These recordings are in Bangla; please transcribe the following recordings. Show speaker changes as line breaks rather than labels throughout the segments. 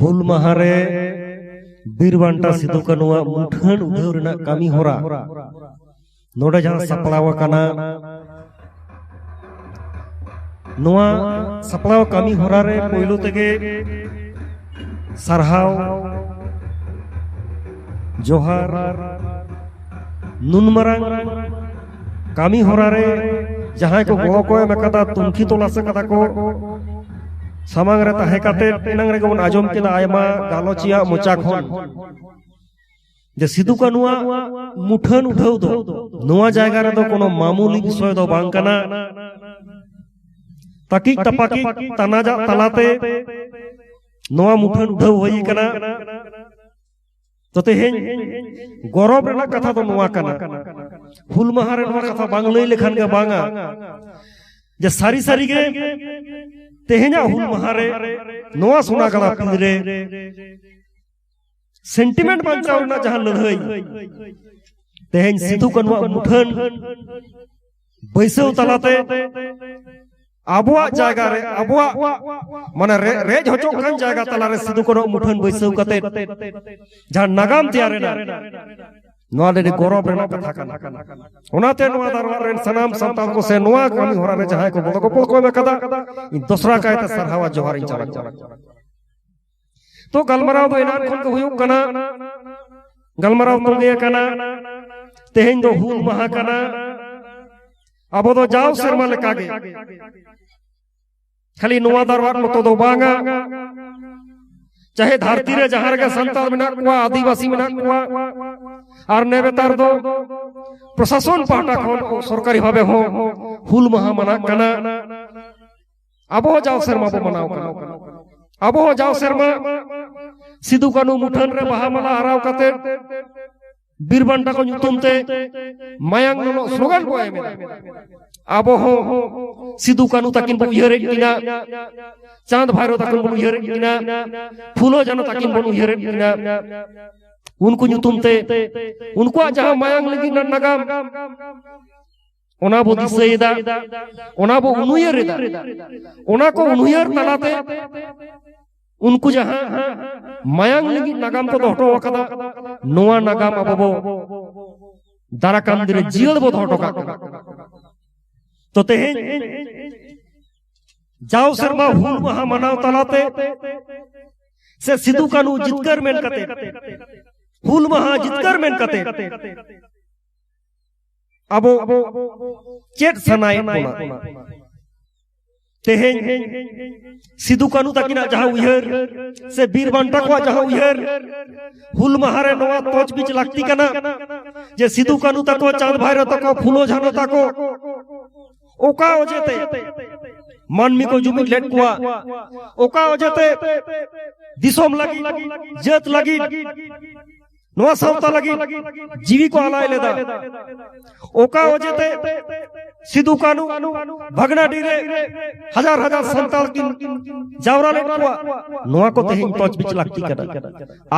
ᱦᱩᱞ ᱢᱟᱦᱟᱨᱮ ᱵᱤᱨ ᱵᱟᱱᱴᱟ ᱥᱤᱫᱩ ᱠᱟᱹᱱᱩᱣᱟᱜ ᱢᱩᱴᱷᱟᱹᱱ ᱩᱰᱷᱟᱹᱣ ᱨᱮᱱᱟᱜ ᱠᱟᱹᱢᱤ ᱦᱚᱨᱟ ᱱᱚᱰᱮ ᱡᱟᱦᱟᱸ ᱥᱟᱯᱲᱟᱣ ᱟᱠᱟᱱᱟ ᱱᱚᱣᱟ ᱥᱟᱯᱲᱟᱣ ᱠᱟᱹᱢᱤ ᱦᱚᱨᱟ ᱨᱮ ᱯᱳᱭᱞᱳ ᱛᱮᱜᱮ ᱥᱟᱨᱦᱟᱣ ᱡᱚᱦᱟᱨ ᱱᱩᱱ ᱢᱟᱨᱟᱝ ᱠᱟᱹᱢᱤ ᱦᱚᱨᱟ ᱨᱮ ᱡᱟᱦᱟᱸᱭ ᱠᱚ ᱜᱚᱲᱚ ᱠᱚ ᱮᱢ ᱟᱠᱟᱫᱟ ᱛᱩᱱᱠᱷᱤ ᱛᱚᱞᱟᱥ ᱟᱠᱟᱫᱟ ᱠᱚ ᱥᱟᱢᱟᱝ ᱨᱮ ᱛᱟᱦᱮᱸ ᱠᱟᱛᱮ ᱮᱱᱟᱝ ᱨᱮᱜᱮ ᱵᱚᱱ ᱟᱸᱡᱚᱢ ᱠᱮᱫᱟ ᱟᱭᱢᱟ ᱜᱟᱞᱚᱪᱤᱭᱟᱹ ᱢᱚᱪᱟ ᱠᱷᱚᱱ ᱡᱮ ᱥᱤᱫᱩ ᱠᱟᱹᱱᱩᱣᱟᱜ ᱢᱩᱴᱷᱟᱹᱱ ᱩᱴᱷᱟᱹᱣ ᱫᱚ ᱱᱚᱣᱟ ᱡᱟᱭᱜᱟ ᱨᱮᱫᱚ ᱠᱳᱱᱳ ᱢᱟᱢᱩᱞᱤ ᱵᱤᱥᱚᱭ ᱫᱚ ᱵᱟᱝ ᱠᱟᱱᱟ ᱛᱟᱹᱠᱤᱡ ᱛᱟᱯᱟᱠᱤᱡ ᱛᱟᱱᱟᱡᱟᱜ ᱛᱟᱞᱟᱛᱮ ᱱᱚᱣᱟ ᱢᱩᱴᱷᱟᱹᱱ ᱩᱴᱷᱟᱹᱣ ᱦᱩᱭ ᱠᱟᱱᱟ ᱛᱚ ᱛᱮᱦᱮᱧ ᱜᱚᱨᱚᱵ ᱨᱮᱱᱟᱜ ᱠᱟᱛᱷᱟ ᱫᱚ ᱱᱚᱣᱟ ᱠᱟᱱᱟ ᱦᱩᱞ ᱢᱟᱦᱟ ᱨᱮ ᱱᱚᱣᱟ ᱠᱟᱛᱷᱟ ᱵᱟᱝ ᱞᱟᱹᱭ ᱞᱮᱠᱷᱟᱱ ᱜᱮ ᱵᱟᱝᱟ ᱡᱮ ᱥᱟᱹᱨᱤ ᱥᱟᱹᱨᱤᱜᱮ ᱛᱮᱦᱮᱧᱟᱜ ᱦᱩᱞ ᱢᱟᱦᱟᱨᱮ ᱱᱚᱣᱟ ᱥᱚᱱᱟ ᱜᱟᱰᱟ ᱯᱤᱸᱫᱽᱨᱮ ᱥᱮᱱᱴᱤᱢᱮᱱᱴ ᱵᱟᱧᱪᱟᱣ ᱨᱮᱱᱟᱜ ᱡᱟᱦᱟᱸ ᱞᱟᱹᱲᱦᱟᱹᱭ ᱛᱮᱦᱮᱧ ᱥᱤᱫᱷᱩ ᱠᱟᱹᱱᱩᱣᱟᱜ ᱢᱩᱴᱷᱟᱹᱱ ᱵᱟᱹᱭᱥᱟᱹᱣ ᱛᱟᱞᱟᱛᱮ ᱟᱵᱚᱣᱟᱜ ᱡᱟᱭᱜᱟ ᱨᱮ ᱟᱵᱚᱣᱟᱜ ᱢᱟᱱᱮ ᱨᱮᱡ ᱦᱚᱪᱚᱜ ᱠᱟᱱ ᱡᱟᱭᱜᱟ ᱛᱟᱞᱟᱨᱮ ᱥᱤᱫᱷᱩ ᱠᱟᱹᱱᱩᱣᱟᱜ ᱢᱩᱴᱷᱟᱹᱱ ᱵᱟᱹᱭᱥᱟᱹᱣ ᱠᱟᱛᱮ ᱡᱟᱦᱟᱸ ᱱᱟᱜᱟᱢ ᱛᱮᱭᱟᱨ ᱮᱱᱟ ᱱᱚᱣᱟ ᱱᱚᱣᱟᱞᱮ ᱜᱚᱨᱚᱵ ᱨᱮᱱᱟᱜ ᱠᱟᱛᱷᱟ ᱠᱟᱱᱟ ᱚᱱᱟᱛᱮ ᱱᱚᱣᱟ ᱫᱟᱨᱵᱟᱨ ᱨᱮᱱ ᱥᱟᱱᱟᱢ ᱥᱟᱱᱛᱟᱲ ᱠᱚ ᱥᱮ ᱱᱚᱣᱟ ᱠᱟᱹᱢᱤ ᱦᱚᱨᱟ ᱨᱮ ᱡᱟᱦᱟᱸᱭ ᱠᱚ ᱵᱚᱞᱚ ᱜᱚᱯᱚᱞ ᱠᱚ ᱮᱢ ᱟᱠᱟᱫᱟ ᱤᱧ ᱫᱚᱥᱨᱟ ᱠᱟᱭᱛᱮ ᱥᱟᱨᱦᱟᱣ ᱡᱚᱦᱟᱨ ᱤᱧ ᱪᱟᱞᱟᱜ ᱠᱟᱱᱟ ᱛᱚ ᱜᱟᱞᱢᱟᱨᱟᱣ ᱫᱚ ᱮᱱᱟᱱ ᱠᱷᱚᱱ ᱜᱮ ᱦᱩᱭᱩᱜ ᱠᱟᱱᱟ ᱜᱟᱞᱢᱟᱨᱟᱣ ᱫᱚ ᱞᱟᱹᱭ ᱟᱠᱟᱱᱟ ᱛᱮᱦᱮᱧ ᱫᱚ ᱦᱩᱞ ᱢᱟᱦᱟ ᱠᱟᱱᱟ ᱟᱵᱚ ᱫᱚ ᱡᱟᱣ ᱥᱮᱨᱢᱟ ᱞᱮᱠᱟᱜᱮ ᱠᱷᱟᱹᱞᱤ ᱱᱚᱣᱟ ᱫᱟᱨᱵᱟᱨ ᱢᱚᱛᱚ ᱫᱚ ᱵᱟᱝᱟ चाहे धरती रे जहार के संतान मेना कुआ आदिवासी मेना कुआ আর নেবেতার দো প্রশাসন পাহটা খন সরকারি ভাবে হো হুল মাহা মানা কানা আবহ যাও শর্মা বো মানাও কানা আবহ যাও শর্মা সিধু কানু মুঠন রে বাহা মালা আরাও কাতে বীরবান টাকো নিতমতে মায়াং নন স্লোগান বো আইমেনা ᱟᱵᱚᱦᱚᱸ ᱥᱤᱫᱩ ᱠᱟᱹᱱᱩ ᱛᱟᱹᱠᱤᱱ ᱵᱚᱱ ᱩᱭᱦᱟᱹᱨᱮᱫ ᱠᱤᱱᱟ ᱪᱟᱸᱫᱽ ᱵᱷᱟᱭᱨᱚ ᱛᱟᱹᱠᱤᱱ ᱵᱚᱱ ᱩᱭᱦᱟᱹᱨᱮᱫ ᱠᱤᱱᱟ ᱯᱷᱩᱞᱳ ᱡᱟᱱᱚ ᱛᱟᱹᱠᱤᱱ ᱵᱚᱱ ᱩᱭᱦᱟᱹᱨᱮᱫ ᱠᱤᱱᱟ ᱩᱱᱠᱩ ᱧᱩᱛᱩᱢ ᱛᱮ ᱩᱱᱠᱩᱣᱟᱜ ᱡᱟᱦᱟᱸ ᱢᱟᱭᱟᱝ ᱞᱟᱹᱜᱤᱫ ᱱᱟᱜᱟᱢ ᱚᱱᱟ ᱵᱚ ᱫᱤᱥᱟᱹᱭᱮᱫᱟ ᱚᱱᱟ ᱵᱚ ᱩᱱᱩᱭᱟᱹᱨ ᱮᱫᱟ ᱚᱱᱟ ᱠᱚ ᱩᱱᱩᱭᱟᱹᱨ ᱛᱟᱞᱟᱛᱮ उनको जहां मायांग लगी नागाम को दो हटो वकदा नोआ नागाम अबबो दाराकाम दिरे जीवल बो दो हटो का तो ते जाओ शर्मा हूल वहाँ मनाव तलाते, से सिद्धू कानू जितकर मेन कते, हूल महा जितकर मेन कते। अबो, चेक सनाय पुना तेहें, सिद्धू कानू तकिना जहाँ उहर से बीर बंटा को जहाँ उहर हुल महारे नवा तोच बीच लागती कना, जे सिद्धू कानू तको चाँद भाई तको फूलो झानो तको। মানমি কো জুমি লেট কুয়া। ওকা অজেতে। দিশম লাগি জেত লাগি। নোয়া সাউতা লাগি জীবি কো আলাই লেদা ওকা অজেতে। সিধু কানু ভাগনা ডিরে হাজার হাজার সন্তাল কিন জাওরা লেট কুয়া। নোয়া কো তেহিং তজ বিচ লাগতি কানা।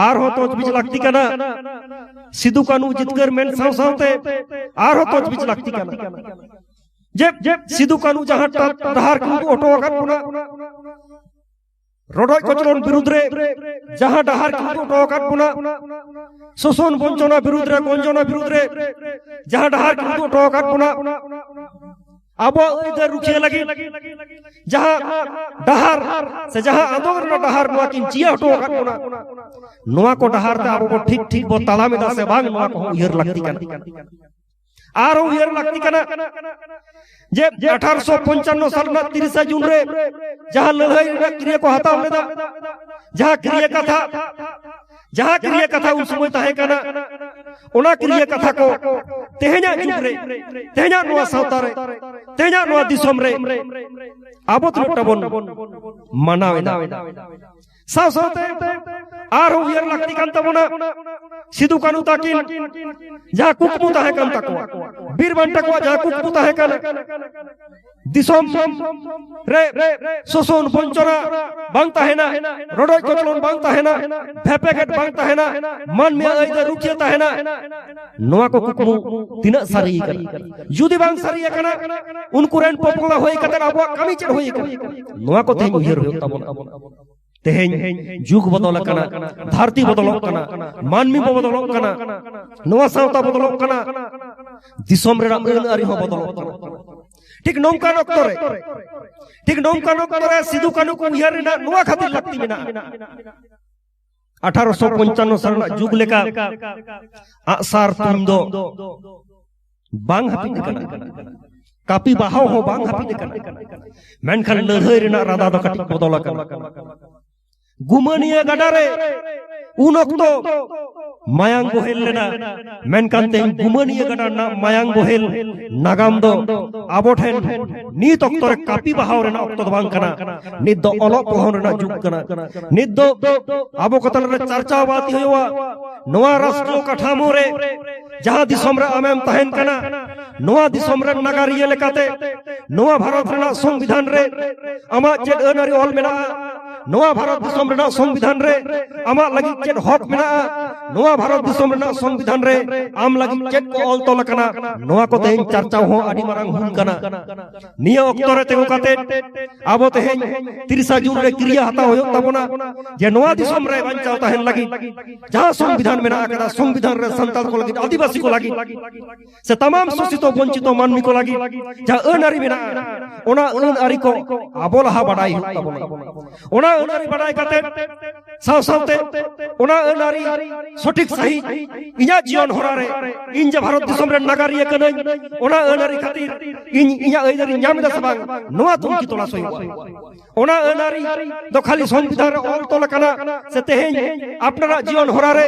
আর হো তজ বিচ লাগতি কানা। সিধু কানু জিতকর মেন সাউ সাউতে। আর হো তজ বিচ লাগতি কানা। যে সিধু কানু যাহা ডাহার কিন্তু অটো আকার পুনা। রডয় কচলন বিরুদ্ধে যাহা ডাহার কিন্তু অটো আকার পুনা। শোষণ বঞ্চনা বিরুদ্ধে, গঞ্জনা বিরুদ্ধে যাহা ডাহার কিন্তু অটো আকার পুনা। আবো ইধর রুখিয়ে লাগি। যাহা ডাহার, সে যাহা আন্দোলন ডাহার নোয়া কিন চিয়া অটো আকার পুনা। নোয়া কো ডাহার তে আবো ঠিক ঠিক বো তালামে দাসে বাং নোয়া কো উইহর লাগতি কানা? আরও উইয়ার লাগতি কানা? যে 1855 সাল না 30 জুন রে যাহা লড়াই রে ক্রিয়া কো হাতা হলেদা যাহা ক্রিয়া কথা, যাহা ক্রিয়া কথা উন সময় তাহে কানা? ওনা ক্রিয়া কথা কো, তেহেনা যুগ রে তেহেনা নোয়া সাউতা রে তেহেনা নোয়া দিশম রে। আবত মটাবন মানাওয়েনা সাউসাউতে আর উয়ার লাগতি কান্তামনা সিধু কানু তাকিন। যা কুকমু তাহে কান তাকওয়া বীরবান তাকওয়া যা কুকমু তাহে কান দিসম রে, শোষণ বঞ্চনা বাং তাহে না। রডয় কচলন বাং তাহে না। ভেপেঘাট বাং তাহে না। মান মিয়া আইদা রুখিয়া তাহে না। নোয়া কো কুকমু তিনা সারি কানা যদি বাং সারি কানা। উনকুরেন পপলা হই কাতে আবুয়া কামি চেড় হই কানা নোয়া কো তেহি উহির হই তাবনা ᱛᱮᱦᱮᱧ ᱡᱩᱜᱽ ᱵᱚᱫᱚᱞ ᱠᱟᱱᱟ ᱫᱷᱟᱹᱨᱛᱤ ᱵᱚᱫᱚᱞᱚᱜ ᱠᱟᱱᱟ ᱢᱟᱹᱱᱢᱤ ᱠᱚ ᱵᱚᱫᱚᱞᱚᱜ ᱠᱟᱱᱟ ᱱᱚᱣᱟ ᱥᱟᱶᱛᱟ ᱵᱚᱫᱚᱞᱚᱜ ᱠᱟᱱᱟ ᱫᱤᱥᱚᱢ ᱨᱮᱱᱟᱜ ᱟᱹᱱ ᱟᱹᱨᱤ ᱦᱚᱸ ᱵᱚᱫᱚᱞᱚᱜ ᱠᱟᱱᱟ ᱴᱷᱤᱠ ᱱᱚᱝᱠᱟᱱ ᱚᱠᱛᱚ ᱨᱮ ᱴᱷᱤᱠ ᱱᱚᱝᱠᱟᱱ ᱚᱠᱛᱚ ᱨᱮ ᱥᱤᱫᱩ ᱠᱟᱹᱱᱩ ᱠᱚ ᱩᱭᱦᱟᱹᱨ ᱨᱮᱱᱟᱜ ᱱᱚᱣᱟ ᱠᱷᱟᱹᱛᱤᱨ ᱞᱟᱹᱠᱛᱤ ᱢᱮᱱᱟᱜᱼᱟ ᱟᱴᱷᱟᱨᱚᱥᱚ পঞ্চান্ন ᱥᱟᱞ রᱮᱱᱟᱜ ᱡᱩᱜᱽ ᱞᱮᱠᱟ ᱟᱜᱼᱥᱟᱨ ᱛᱩᱢ ᱫᱚ ᱵᱟᱝ ᱦᱟᱹᱯᱤᱫ ᱟᱠᱟᱱᱟ ᱠᱟᱹᱯᱤ ᱵᱟᱦᱟᱣ ᱦᱚᱸ ᱵᱟᱝ ᱦᱟᱹᱯᱤᱫ ᱟᱠᱟᱱᱟ ᱢᱮᱱᱠᱷᱟᱱ ᱞᱟᱹᱲᱦᱟᱹᱭ ᱨᱮᱱᱟᱜ ᱨᱟᱫᱟ ᱫᱚ ᱠᱟᱹᱴᱤᱡ ᱵᱚᱫᱚᱞ ᱟᱠᱟᱱᱟ গুমানিয়া গাডারে, উনক্ত মায়াং বোহেল লেনা মেনকান তে গুমানিয়া গাডার নাম মায়াং বোহেল নাগাম দ আবঠেন নি তক্তরে কাপি বাহাও রে না অক্ত বাং কানা নিত দ অলক পহন রেনা যুগ কানা নিত দ আবো কতল রে চর্চা বাতি হইওয়া, নোয়া রাষ্ট্র কাঠামো রে যাহা দিশম রে আমেম তাহেন কানা, নোয়া দিশম রে নাগারিয়ে লেকাতে নোয়া ভারত রে না সংবিধান রে আমা জেড অনারি অল মেনা नवा भारत दिसम रे संविधान रे आमा लगी चेत हक मेना नवा भारत दिसम रे संविधान रे आम लगी चेत को ऑल तोल कना नवा को तें चर्चा हो आडी मारंग हुन कना निया वक्त रे तेगो काते आबो तें 30 जून रे क्रिया हता होयो तबना जे नवा दिसम रे बंचाव तहन लगी जहां संविधान मेना कदा संविधान रे संताल को लगी आदिवासी को लगी से तमाम शोषित वंचित मानवी को लगी जहां अनारी मेना ओना अनारी को आबो लहा बड़ाई हता बोना ᱟᱹᱨᱤ ko ᱟᱵᱚ ᱞᱟᱦᱟ ᱵᱟᱰᱟᱭ ᱦᱩᱭᱩᱜ ᱛᱟᱵᱚᱱᱟ ᱚᱱᱟ ᱟᱹᱱ ᱟᱹᱨᱤ ᱵᱟᱰᱟᱭ ᱠᱟᱛᱮ ᱥᱟᱶ ᱥᱟᱶᱛᱮ ᱚᱱᱟ ᱟᱹᱱ ᱟᱹᱨᱤ ᱥᱚᱴᱷᱤᱠ ᱥᱟᱺᱦᱤᱡ ᱤᱧᱟᱹᱜ ᱡᱤᱭᱚᱱ ᱦᱚᱨᱟ ᱨᱮ ᱤᱧ ᱡᱮ ᱵᱷᱟᱨᱚᱛ ᱫᱤᱥᱚᱢ ᱨᱮᱱ ᱱᱟᱜᱟᱨᱤᱭᱟᱹ ᱠᱟᱹᱱᱟᱹᱧ ᱚᱱᱟ ᱟᱹᱱ ᱟᱹᱨᱤ ᱠᱷᱟᱹᱛᱤᱨ ᱤᱧ ᱤᱧᱟᱹᱜ ᱟᱹᱭᱫᱟᱹᱨᱤᱧ ᱧᱟᱢ ᱮᱫᱟ ᱥᱮ ᱵᱟᱝ ᱱᱚᱣᱟ ᱛᱩᱱᱠᱷᱤ ᱛᱚᱞᱟᱥ ᱦᱩᱭᱩᱜᱼᱟ ᱚᱱᱟ ᱟᱹᱱ ᱟᱹᱨᱤ ᱫᱚ খালি সংবিধান রে অল তল আকানা সে তেহেñ আপনারা জীবন হরারে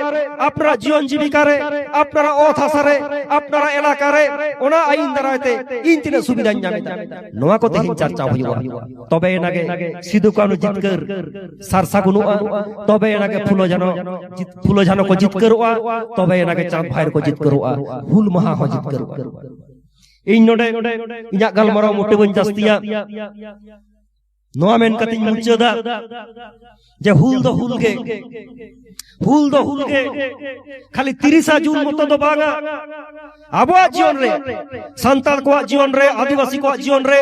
আপনারা জীবন জীবিকারে আপনারা অথ হাসারে আপনারা এলাকারে ওনা আইন দারাইতে ইন তিনে সুবিধা ᱧᱟᱢᱮᱫᱟ ᱱᱚᱣᱟ ᱠᱚ ᱛᱮᱦᱮᱧ ᱪᱟᱨᱪᱟᱣ ᱦᱩᱭᱩᱜᱼᱟ ᱛᱚᱵᱮ ᱮᱱᱟᱜᱮ ᱥᱤᱫᱩ ᱠᱟᱹᱱᱦᱩ ᱡᱤᱛᱠᱟᱹᱨ ᱥᱟᱨ ᱥᱟᱹᱜᱩᱱᱚᱜᱼᱟ ᱛᱚᱵᱮ ᱮᱱᱟᱜᱮ ᱯᱷᱩᱞᱳ ᱡᱷᱟᱱᱚ ᱯᱷᱩᱞᱳ ঝানো ᱠᱚ ᱡᱤᱛᱠᱟᱹᱨᱚᱜᱼᱟ ᱛᱚᱵᱮ ᱮᱱᱟᱜᱮ ᱪᱟᱸᱫ ᱵᱷᱟᱭᱨ ᱠᱚ ᱡᱤᱛᱠᱟᱹᱨᱚᱜᱼᱟ ᱦᱩᱞ ᱢᱟᱦᱟ ᱦᱚᱸ ᱡᱤᱛᱠᱟᱹᱨᱚᱜᱼᱟ ᱤᱧ ᱱᱚᱰᱮ ᱤᱧᱟᱹᱜ ᱜᱟᱞᱢᱟᱨᱟᱣ ᱢᱚᱴᱮ ᱵᱟᱹᱧ ᱡᱟᱹᱥᱛᱤᱭᱟ ᱱᱚᱣᱟ ᱢᱮᱱ ᱠᱟᱛᱮᱧ ᱢᱩᱪᱟᱹᱫᱟ ᱡᱮ ᱦᱩᱞ ᱫᱚ ᱦᱩᱞ ᱜᱮ ᱦᱩᱞ ᱫᱚ ᱦᱩᱞ ᱜᱮ ᱠᱷᱟᱹᱞᱤ ᱛᱤᱨᱤᱥᱟ ᱡᱩᱱ ᱢᱚᱛᱚ ᱫᱚ ᱵᱟᱝᱟ ᱟᱵᱚᱣᱟᱜ ᱡᱤᱭᱚᱱ ᱨᱮ ᱥᱟᱱᱛᱟᱲ ᱠᱚᱣᱟᱜ ᱡᱤᱭᱚᱱ ᱨᱮ ᱟᱹᱫᱤᱵᱟᱹᱥᱤ ᱠᱚᱣᱟᱜ ᱡᱤᱭᱚᱱ ᱨᱮ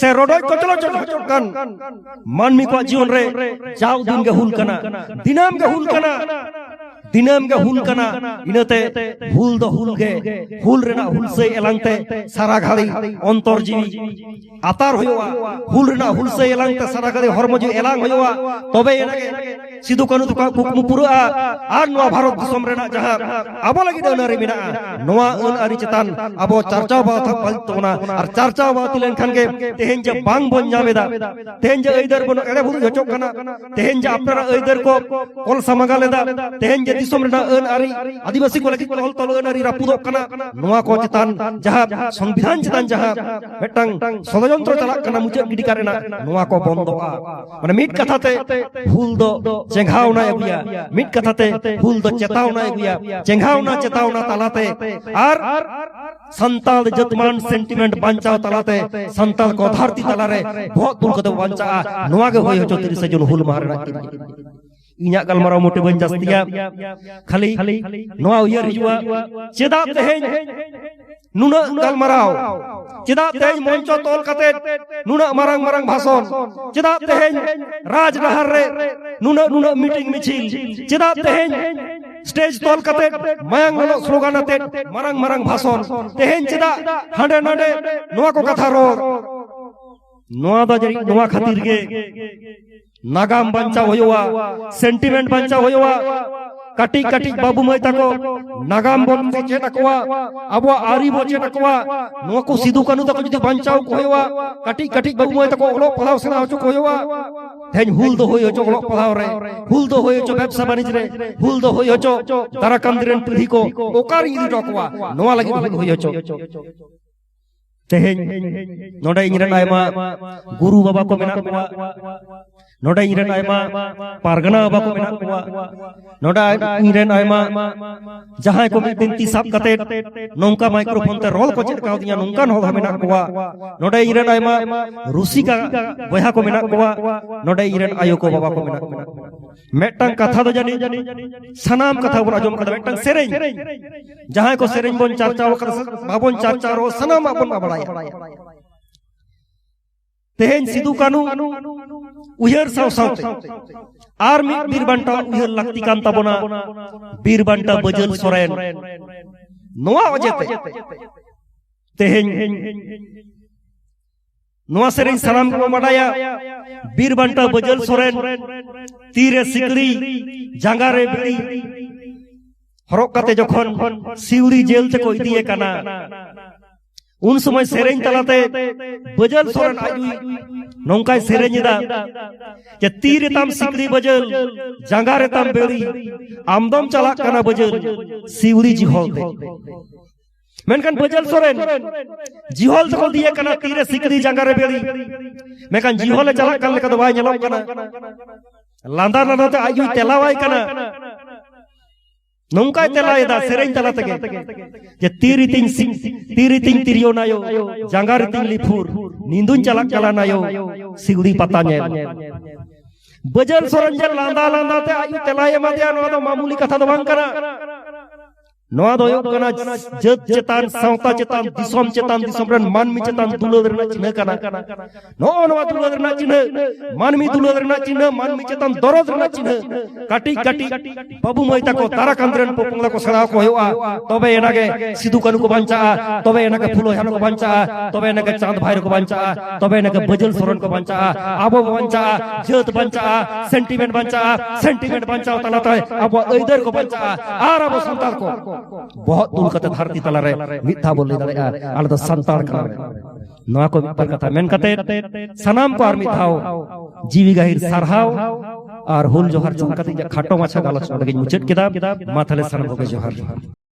ᱥᱮ ᱨᱚᱰᱚᱡ ᱠᱚᱪᱞᱚ ᱪᱚᱠᱚᱪᱚᱠ ᱠᱟᱱ ᱢᱟᱹᱱᱢᱤ ᱠᱚᱣᱟᱜ ᱡᱤᱭᱚᱱ ᱨᱮ ᱡᱟᱣ ᱫᱤᱱ ᱜᱮ ᱦᱩᱞ ᱠᱟᱱᱟ ᱫᱤᱱᱟᱹᱢ ᱜᱮ ᱦᱩᱞ ᱠᱟᱱᱟ ದಿನಾಮ್ಗೆ ಹುಲ್ಕನ ಇನತೆ ಹುಲ್ದ ಹುಲ್ಗೆ ಹುಲ್ ರೆನ ಹುಲ್ಸೆ ಎಲಂತೆ ಸಾರಾಘಾಳಿ ಅಂತರ್ಜೀವಿ আতার হইওয়া হুল রেনা হুলসে এলাং তে সারাগারে হরমজি এলাং হইওয়া তবে এনাকে সিধু কানু তুকা কুকমু পুরুয়া আর নোয়া ভারত দিশম রেনা যাহা আবো লাগি দেনা রে মিনা নোয়া অন আরি চেতান আবো চর্চা বা থা পালতোনা আর চর্চা বা তিলেন খান গে তেহেন যে বাং বন জামেদা তেহেন যে এইদার বন এড়ে ভুল হচক কানা তেহেন যে আপনারা এইদার কো কল সামাগালেদা তেহেন যে ᱫᱤᱥᱚᱢ ᱨᱮᱱᱟᱜ ᱟᱹᱱ ᱟᱹᱨᱤ ᱟᱹᱫᱤᱵᱟᱹᱥᱤ ᱠᱚ ᱞᱟᱹᱜᱤᱫ ᱚᱞ ᱛᱚᱞ ᱟᱹᱱ ᱟᱹᱨᱤ ᱨᱟᱹᱯᱩᱫᱚᱜ ᱠᱟᱱᱟ ᱱᱚᱣᱟ ᱠᱚ ᱪᱮᱛᱟᱱ ᱡᱟᱦᱟᱸ ᱥᱚᱝᱵᱤᱫᱷᱟᱱ ᱪᱮᱛᱟᱱ ᱡᱟᱦᱟᱸ ᱢᱤᱫᱴᱟᱝ ᱥᱚᱫᱚᱡᱚᱱᱛᱨᱚ ᱪᱟᱞᱟᱜ ᱠᱟᱱᱟ ᱢᱩᱪᱟᱹᱫ ᱜᱤᱰᱤ ᱠᱟᱜ ᱨᱮᱱᱟᱜ ᱱᱚᱣᱟ ᱠᱚ ᱵᱚᱱᱫᱚᱜᱼᱟ ᱢᱟᱱᱮ ᱢᱤᱫ ᱠᱟᱛᱷᱟᱛᱮ ᱵᱷᱩᱞ ᱫᱚ ᱪᱮᱸᱜᱷᱟᱣᱱᱟ ᱟᱹᱜᱩᱭᱟ ᱢᱤᱫ ᱠᱟᱛᱷᱟᱛᱮ ᱵᱷᱩᱞ ᱫᱚ ᱪᱮᱛᱟᱣᱱᱟ ᱟᱹᱜᱩᱭᱟ ᱪᱮᱸᱜᱷᱟᱣᱱᱟ ᱪᱮᱛᱟᱣᱱᱟ ᱛᱟᱞᱟᱛᱮ ᱟᱨ ᱥᱟᱱᱛᱟᱞ ᱡᱟᱹᱛᱢᱟᱱ ᱥᱮᱱᱴᱤᱢᱮᱱᱴ ᱵᱟᱧᱪᱟᱣ ᱛᱟᱞᱟᱛᱮ ᱥᱟᱱᱛᱟᱞ ᱠᱚ ᱫᱷᱟᱹᱨᱛᱤ ᱛᱟᱞᱟᱨᱮ ᱵᱚᱦᱚᱜ ᱫᱩᱞ ᱠᱟᱛᱮ ᱵᱟᱧᱪᱟᱜᱼᱟ ᱱᱚᱣᱟ ᱜᱮ ᱦᱩᱭ ᱦᱚᱪᱚ ᱛᱤᱨᱤᱥᱮ ᱡᱩᱱ ᱦᱩᱞ ᱢᱟᱦᱟ ᱨᱮᱱᱟᱜ ᱤᱧᱟᱹᱜ ᱜᱟᱞᱢᱟᱨᱟᱣ ᱢᱚᱴᱮ ᱵᱟᱹᱧ ᱡᱟᱹᱥᱛᱤᱭᱟ ᱠᱷᱟᱹᱞᱤ ᱱᱚᱣᱟ ᱩᱭᱦᱟᱹᱨ ᱦᱤᱡᱩᱜᱼᱟ ᱪᱮᱫᱟᱜ ᱛᱮᱦᱮᱧ ᱱᱩᱱᱟᱹᱜ ᱜᱟᱞᱢᱟᱨᱟᱣ ᱪᱮᱫᱟᱜ ᱛᱮᱦᱮᱧ ᱢᱚᱧᱪᱚ ᱛᱚᱞ ᱠᱟᱛᱮᱫ ᱱᱩᱱᱟᱹᱜ ᱢᱟᱨᱟᱝ ᱢᱟᱨᱟᱝ ᱵᱷᱟᱥᱚᱱ ᱪᱮᱫᱟᱜ ᱛᱮᱦᱮᱧ ᱨᱟᱡᱽ ᱰᱟᱦᱟᱨ ᱨᱮ ᱱᱩᱱᱟᱹᱜ ᱱᱩᱱᱟᱹᱜ ᱢᱤᱴᱤᱝ ᱢᱤᱪᱷᱤᱞ ᱪᱮᱫᱟᱜ ᱛᱮᱦᱮᱧ স্টেজ ᱛᱚᱞ কাতে ᱢᱟᱭᱟᱝ ললো স্লোগান আতে ᱢᱟᱨᱟᱝ ᱢᱟᱨᱟᱝ ᱵᱷᱟᱥᱚᱱ ᱛᱮᱦᱮᱧ ᱪᱮᱫᱟᱜ হাঁডে নাডে নোয়া কো কথা রোর নোয়া দা জারি নোয়া খাতির নাগাম বাঞ্চা হইওয়া সেন্টিমেন্ট বাঞ্চা হইওয়া কাটি কাটি বাবু মাই তাকো নাগাম বন চেট আকওয়া আবো আরি বো চেট আকওয়া নোয়া কো সিধু কানু তাকো যদি বাঞ্চাও কো হইওয়া কাটি কাটি বাবু মাই তাকো অলো পড়াও সেনা হচো কো হইওয়া তেহেন হুল দো হই হচো অলো পড়াও রে হুল দো হই হচো ব্যবসা বাণিজ্য রে হুল দো হই হচো তারা কামদিরেন পিঢ়ি কো ওকার ইদি টকওয়া নোয়া লাগি হুল হই হচো তেহেন নোডা ইঞ্জিরান আইমা গুরু বাবা কো মেনা কোয়া नोडा इरेन आयमा पारगना बाको मेना कोवा नोडा इरेन आयमा जहाँ को मिद दिन तिसाब कते नोंका माइक्रोफोन ते रोल को चेक काउदिया नोंका नोदा मेना कोवा नोडा इरेन आयमा रूसी का बया को मेना कोवा नोडा इरेन आयो को बाबा को मेना मेटंग कथा दो जानी सनाम कथा बोला जोम कदा मेटंग सेरें जहाँ को सेरें बोन चर्चा कर बाबोन चर्चा रो सनाम बाबोन बाबड़ाया तेहेन सिदू कानू উইহার সাও সাওতে। আর মিদ বীর বান্টা উইহার লাক্তি কান তাবনা বীর বান্টা বজল সরেন। নোয়া অজেতে। তেহেñ নোয়া সেরেñ সালাম কো বাডায়া বীর বান্টা বজল সরেন। তীরে সিকড়ি জাঙ্গারে বিড়ি। হরক কাতে যখন সিউড়ি জেল থেকে ইদিয়ে কানা। উন সময় সেরেñ তালাতে বজল সরেন আজুই নৌকায় সেরেñ দা যে তীরে তাম সিকড়ি বজল, জাঙ্গারে তাম বেড়ি, আমদম চালাক কানা বজল, সিউড়ি জিহল তে মেনকান বজল সরেন, জিহল তখন দিয়ে কানা তীরে সিকড়ি জাঙ্গারে বেড়ি। মেকান জিহলে চালাক কান লেকা তো বাই ñelok কানা। লান্দা লান্দাতে আজুই তেলাওয়াই কানা। নৌকায় তেলায় দা সেরেñ তেলা থেকে যে তীরি তিং সিং তীরি তিং তিরিও নায়ো জাঙ্গার তিং লিফুর নিন্দুন চালাক চালা নায়ো সিগুড়ি পাতা নে বজল সরঞ্জল লান্দা লান্দাতে আজু তেলায় এমা দেয়া দো মামুলি কথা তো বাং কানা ᱱᱚᱣᱟ ᱫᱚ ᱦᱩᱭᱩᱜ ᱠᱟᱱᱟ ᱡᱟᱹᱛ ᱪᱮᱛᱟᱱ ᱥᱟᱶᱛᱟ ᱪᱮᱛᱟᱱ ᱫᱤᱥᱚᱢ ᱪᱮᱛᱟᱱ ᱫᱤᱥᱚᱢ ᱨᱮᱱ ᱢᱟᱹᱱᱢᱤ ᱪᱮᱛᱟᱱ ᱫᱩᱞᱟᱹᱲ ᱨᱮᱱᱟᱜ ᱪᱤᱱᱦᱟᱹ ᱠᱟᱱᱟ ᱱᱚᱜᱼᱚ ᱱᱚᱣᱟ ᱫᱩᱞᱟᱹᱲ ᱨᱮᱱᱟᱜ ᱪᱤᱱᱦᱟᱹ ᱢᱟᱹᱱᱢᱤ ᱫᱩᱞᱟᱹᱲ ᱨᱮᱱᱟᱜ ᱪᱤᱱᱦᱟᱹ ᱢᱟᱹᱱᱢᱤ ᱪᱮᱛᱟᱱ ᱫᱚᱨᱚᱫ ᱨᱮᱱᱟᱜ ᱪᱤᱱᱦᱟᱹ ᱠᱟᱹᱴᱤᱡ ᱠᱟᱹᱴᱤᱡ ᱵᱟᱹᱵᱩ ᱢᱟᱹᱭ ᱛᱟᱠᱚ ᱛᱟᱨᱟ ᱠᱟᱱᱫᱨᱮᱱ ᱯᱚᱯᱚᱝᱞᱟ ᱠᱚ ᱥᱮᱬᱟ ᱠᱚ ᱦᱩᱭᱩᱜᱼᱟ ᱛᱚᱵᱮ ᱮᱱᱟᱜᱮ ᱥᱤᱫᱩ ᱠᱟᱹᱱᱩ ᱠᱚ ᱵᱟᱧᱪᱟᱜᱼᱟ ᱛᱚᱵᱮ ᱮᱱᱟᱜᱮ ᱯᱷᱩᱞᱳ ᱦᱮᱢᱵᱨᱚᱢ ᱠᱚ ᱵᱟᱧᱪᱟᱜᱼᱟ ᱛᱚᱵᱮ ᱮᱱᱟᱜᱮ ᱪᱟᱸᱫ ᱵᱷᱟᱭᱨᱚ ᱠᱚ ᱵᱟᱧᱪᱟᱜᱼᱟ ᱛᱚᱵᱮ ᱮᱱᱟᱜᱮ ᱵᱟᱡᱟᱞ ᱥᱚᱨᱮᱱ ᱠᱚ ᱵᱟᱧᱪᱟᱜᱼᱟ ᱟᱵᱚ ᱵᱟᱧᱪᱟᱜᱼᱟ ᱡᱟᱹᱛ ᱵᱟᱧᱪᱟᱜᱼᱟ ᱥᱮᱱᱴᱤᱢᱮᱱᱴ ᱵᱟᱧᱪᱟᱜᱼᱟ ᱥᱮᱱᱴᱤᱢᱮᱱᱴ ᱵᱟᱧᱪᱟᱣ ᱛᱟᱞᱟᱛᱮ ᱟᱵᱚ ᱟᱹᱭᱫᱟᱹᱨ ᱠᱚ ᱵᱟᱧᱪᱟᱜᱼᱟ ᱟᱨ ᱟᱵᱚ ᱥᱟᱱᱛᱟᱲ ᱠᱚ ᱵᱚᱦᱚᱜ ᱛᱩᱞ ᱠᱟᱛᱮ ᱫᱷᱟᱹᱨᱛᱤ ᱛᱟᱞᱟᱨᱮ ᱢᱤᱫ ᱫᱷᱟᱣ ᱵᱚ ᱞᱟᱹᱭ ᱫᱟᱲᱮᱭᱟᱜᱼᱟ ᱟᱞᱮ ᱫᱚ ᱥᱟᱱᱛᱟᱲ ᱠᱟᱱᱟᱞᱮ ᱱᱚᱣᱟ ᱠᱚ ᱢᱤᱫ ᱵᱟᱨ ᱠᱟᱛᱷᱟ ᱢᱮᱱ ᱠᱟᱛᱮ ᱥᱟᱱᱟᱢ ᱠᱚ ᱟᱨ ᱢᱤᱫ ᱫᱷᱟᱣ ᱡᱤᱣᱤ ᱜᱟᱹᱦᱤᱨ ᱥᱟᱨᱦᱟᱣ ᱟᱨ ᱦᱩᱞ ᱡᱚᱦᱟᱨ ᱡᱚᱢ ᱠᱟᱛᱮ ᱤᱧᱟᱹᱜ ᱠᱷᱟᱴᱚ ᱢᱟᱪᱷᱟ ᱜᱟᱞᱚᱪ ᱱᱚᱰᱮ ᱜᱤᱧ ᱢᱩᱪᱟᱹᱫ ᱠᱮᱫᱟ ᱢᱟ ᱛᱟᱦᱞᱮ ᱥᱟᱱᱟᱢ ᱠᱚᱜᱮ ᱡᱚᱦᱟᱨ